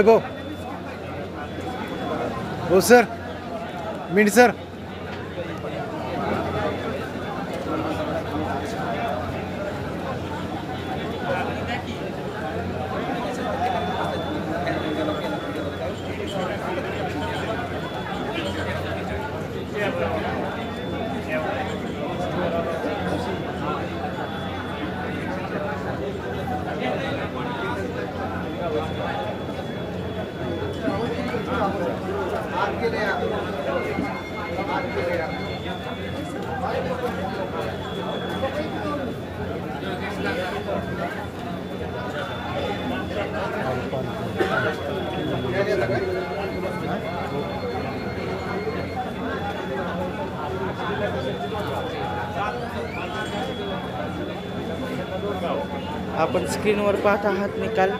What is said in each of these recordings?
वैभव हो sir minute sir आपण स्क्रीनवर पाहत आहात निकाल.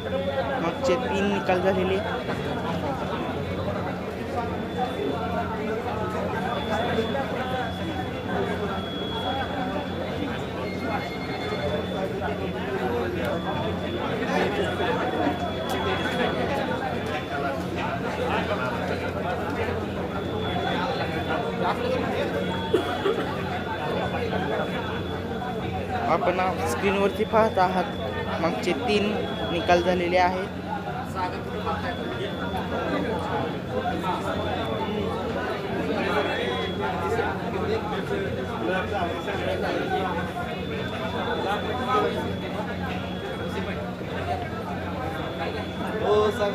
मागचे तीन निकाल झालेले. आपण स्क्रीनवरती पाहत आहात. मागचे तीन निकाल झालेले आहेत. हो सांग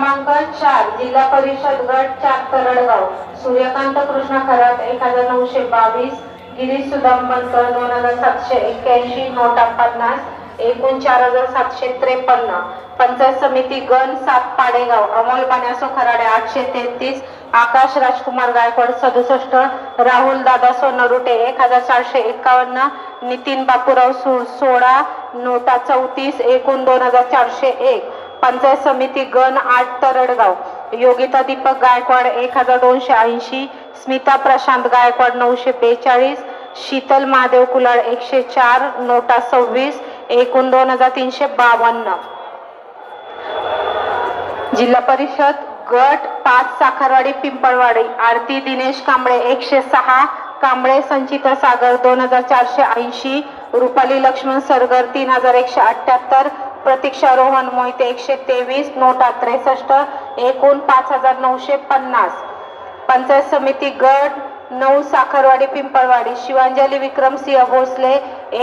क्रमांक चार जिल्हा परिषद गट चार तरडगाव. सूर्यकांत कृष्ण खरात एक हजार नऊशे बावीस. गिरीश सुदाम बनकर दोन हजार सातशे एक्क्याऐंशी. नोटा पन्नास. एकूण चार हजार सातशे त्रेपन्न. पंचायत समिती गण सात पाडेगाव. अमोल पाण्यासो खराडे आठशे तेहतीस. आकाश राजकुमार गायकवाड सदुसष्ट. राहुल दादा सोनरुटे एक हजार चारशे एकावन्न. नितीन बापूराव सो सोळा. नोटा चौतीस. एकूण दोन हजार चारशे एक. पंचायत समिती गण आठ तरडगाव. योगिता दीपक गायकवाड एक हजार दोनशे ऐंशी स्मिता प्रशांत गायकवाड नऊशे बेचाळीस शीतल महादेव कुलाळ एकशे चार नोटा सव्वीस एकूण दोन हजार तीनशे बावन्न. जिल्हा परिषद गट पाच साखरवाडी पिंपळवाडी. आरती दिनेश कांबळे एकशे सहा कांबळे संचिता सागर दोन हजार चारशे ऐंशी रुपाली लक्ष्मण सरगर तीन हजार एकशे अठ्ठ्याहत्तर प्रतीक्षा रोहन मोहिते एकशे तेवीस नोटा त्रेसष्ट एकूण पाच हजार नऊशे पन्नास. पंचायत समिती गट नऊ साखरवाडी पिंपळवाडी शिवांजली विक्रमसिंह भोसले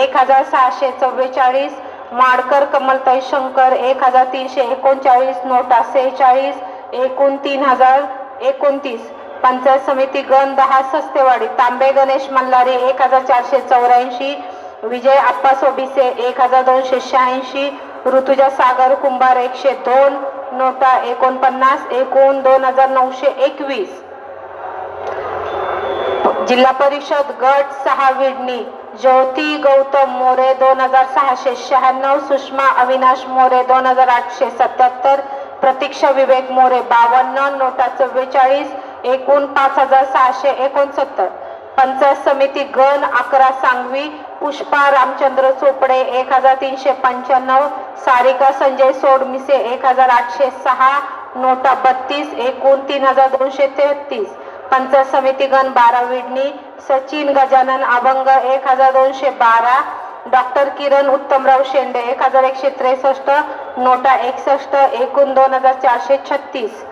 एक हजार सहाशे चव्वेचाळीस माडकर कमलताई शंकर एक हजार तीनशे एकोणचाळीस नोटा सेहेचाळीस एकूण तीन हजार एकोणतीस. पंचायत समिती गण दहा सस्तेवाडी तांबे गणेश मल्हारी एक हजार चारशे चौऱ्याऐंशी विजय आप्पा सोबिसे एक हजार दोनशे शहाऐंशी ऋतुजा सागर कुंभार एकशे दोन नोटा एकोणपन्नास एकूण दोन हजार नऊशे एकवीस. जिल्हा परिषद गट सहा विडणी ज्योती गौतम मोरे दोन हजार सहाशे शहाण्णव सुषमा अविनाश मोरे दोन हजार आठशे सत्याहत्तर प्रतीक्षा विवेक मोरे बावन्न नोटा चव्वेचाळीस एकूण पाच हजार सहाशे एकोणसत्तर. पंचायत समिती गण अकरा सांगवी पुष्पा रामचंद्र चोपडे एक हजार तीनशे पंच्याण्णव सारिका संजय सोडमिसे एक हजार आठशे सहा नोटा बत्तीस एकूण तीन हजार दोनशे तेहतीस. पंचायत समिती गण बारा विडणी सचिन गजानन अभंग एक हजार दोनशे बारा डॉक्टर किरण उत्तमराव शेंडे एक हजार एकशे त्रेसष्ट नोटा एकसष्ट एकूण दोन हजार चारशे छत्तीस.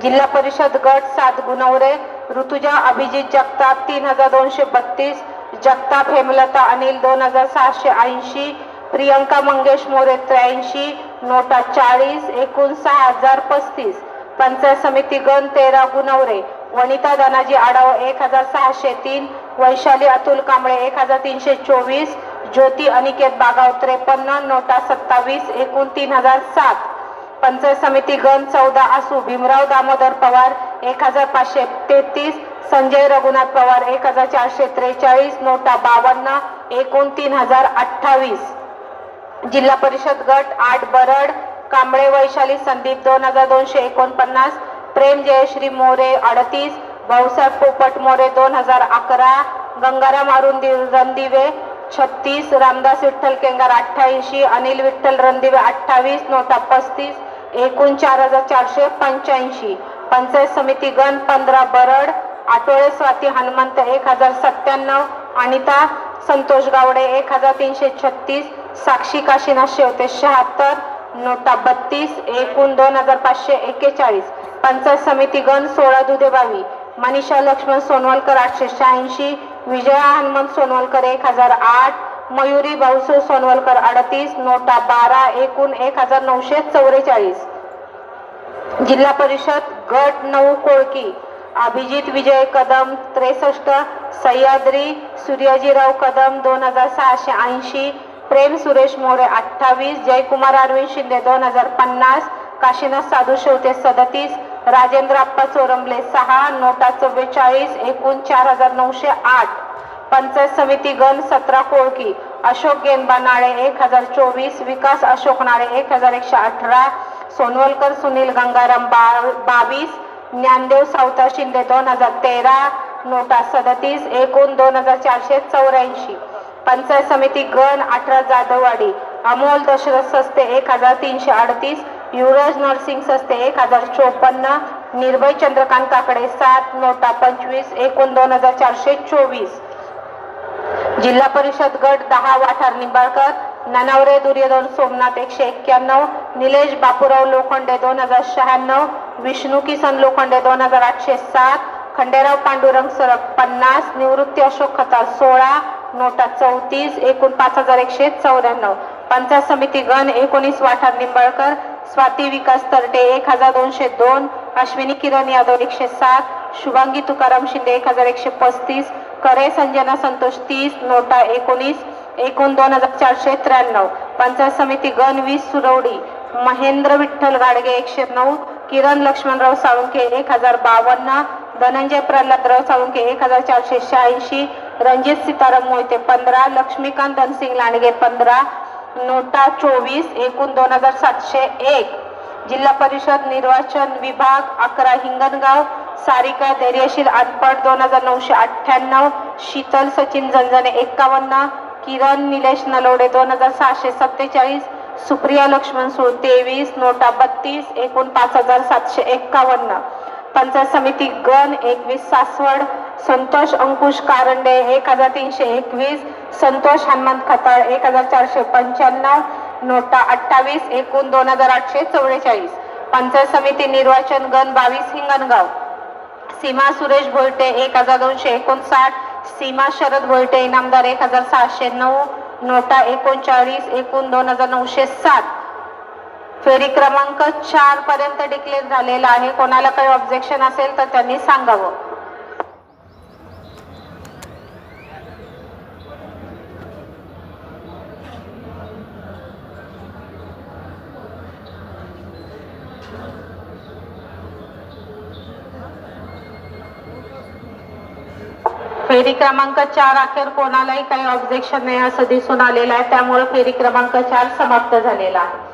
जिल्हा परिषद गट सात गुणवरे ऋतुजा अभिजित जगताप तीन हजार दोनशे बत्तीस जगताप हेमलता अनिल दोन हजार सहाशे ऐंशी प्रियंका मंगेश मोरे त्र्याऐंशी नोटा चाळीस एकूण सहा हजार पस्तीस पंचायत समिती गण तेरा गुणवरे वनिता दानाजी आडाव एक हजार सहाशे तीन वैशाली अतुल कांबळे एक हजार तीनशे चोवीस ज्योती अनिकेत बागाव त्रेपन्न नोटा सत्तावीस एकूण तीन हजार सात. पंचायत समिती गण चौदा आसू भीमराव दामोदर पवार एक हजार पाचशे तेहतीस संजय रघुनाथ पवार एक हजार चारशे त्रेचाळीस नोटा बावन्न एकूण तीन हजार अठ्ठावीस. जिल्हा परिषद गट आठ बरड कांबळे वैशाली संदीप दोन हजार दोनशे एकोणपन्नास प्रेम जयश्री मोरे अडतीस भाऊसाहेब पोपट मोरे दोन हजार अकरा गंगाराम अरुण दि- रणदिवे छत्तीस रामदास विठ्ठल केंगार अठ्ठ्याऐंशी अनिल विठ्ठल रणदिवे अठ्ठावीस नोटा पस्तीस एकूण चार हजार चारशे पंच्याऐंशी. पंचायत समिती गण पंधरा बरड आटोळे स्वाती हनुमंत एक हजार सत्त्याण्णव अनिता संतोष गावडे एक हजार तीनशे छत्तीस साक्षी काशीनाथ शेवते शहात्तर नोटा बत्तीस एकूण दोन हजार पाचशे एक्केचाळीस पंचायत समिती गण सोळा दुधेबावी मनीषा लक्ष्मण सोनवलकर आठशे शहाऐंशी विजया हनुमंत सोनवलकर एक हजार आठ मयुरी भाऊसो सोनवलकर अडतीस नोटा बारा एकूण एक हजार नऊशे चौवेचाळीस. जिल्हा परिषद गट नऊ कोळकी. अभिजित विजय कदम त्रेसष्ट सह्याद्री सूर्याजीराव कदम दोन हजार सहाशे ऐंशी प्रेम सुरेश मोरे अठ्ठावीस जयकुमार अरविंद शिंदे दोन हजार पन्नास काशीनाथ साधू शेवते सदतीस राजेंद्र आप्पा चोरंबले सहा नोटा चव्वेचाळीस एकूण चार हजार नऊशे आठ. पंचायत समिती गण सतरा कोळकी अशोक गेनबा नाळे एक हजार चोवीस विकास अशोक नाळे एक हजार एकशे अठरा सोनवलकर सुनील गंगाराम बा बावीस ज्ञानदेव सावता शिंदे दोन हजार तेरा नोटा सदतीस एकूण दोन हजार चारशे चौऱ्याऐंशी. पंचायत समिती गण अठरा जाधववाडी अमोल दशरथ सस्ते एक हजार तीनशे अडतीस युवराज नरसिंग सस्ते एक हजार चोपन्न निर्भय चंद्रकांत काकडे सात नोटा पंचवीस एकूण दोन हजार चारशे चोवीस. जिल्हा परिषद गट दहा वाठार निंबाळकर ननावरे दुर्योधन सोमनाथ एकशे एक्क्याण्णव निलेश बापूराव लोखंडे दोन हजार शहाण्णव विष्णू किसन लोखंडे दोन हजार आठशे सात खंडेराव पांडुरंग सरक पन्नास निवृत्ती अशोक खताळ सोळा नोटा चौतीस एकूण पाच हजार एकशे चौऱ्याण्णव. पंचायत समिती गण एकोणीस वाठार निंबळकर स्वाती विकास तरटे एक हजार दोनशे दोन अश्विनी किरण यादव एकशे सात शुभांगी तुकाराम शिंदे एक हजार एकशे पस्तीस करे संजना संतोष तीस नोटा एकोणीस एकूण दोन हजार चारशे त्र्याण्णव. पंचायत समिती गण वीस सुरवडी महेंद्र विठ्ठल गाडगे एकशे नऊ किरण लक्ष्मणराव साळुंके एक हजार बावन्न धनंजय प्रल्हादराव साळुंके एक हजार चारशे शहाऐंशी रणजित सीताराम मोहिते पंधरा लक्ष्मीकांत धनसिंग लांडगे पंधरा नोटा चोवीस एकूण दोन हजार सातशे एक. जिल्हा परिषद निर्वाचन विभाग अकरा हिंगणगाव सारिका धैर्यशील अनपट दोन हजार नऊशे अठ्ठ्याण्णव शीतल सचिन झंझणे एक्कावन्न किरण निलेश नलोडे दोन हजार सहाशे सत्तेचाळीस सुप्रिया लक्ष्मण सूळ तेवीस नोटा बत्तीस एकूण पाच हजार सातशे एक्कावन्न. पंचायत समिती गण एकवीस सासवड संतोष अंकुश कारंडे एक हजार तीनशे एकवीस संतोष हनुमंत खताळ एक हजार चारशे पंच्याण्णव नोटा अठ्ठावीस एकूण दोन हजार आठशे चौवेचाळीस पंचायत समिती निर्वाचन गण बावीस हिंगणगाव. सीमा सुरेश भोयटे एक हजार दोनशे एकोणसाठ सीमा शरद भोयटे इनामदार एक हजार सहाशे नऊ नोटा एकोणचाळीस एकूण दोन हजार नऊशे सात. फेरी क्रमांक चार पर्यंत डिक्लेअर झालेला आहे. कोणाला काही ऑब्जेक्शन असेल तर त्यांनी सांगावं. फेरी क्रमांक चार अखेर कोणालाही काही ऑब्जेक्शन नाही असं दिसून आलेलं आहे. त्यामुळे फेरी क्रमांक चार समाप्त झालेला आहे.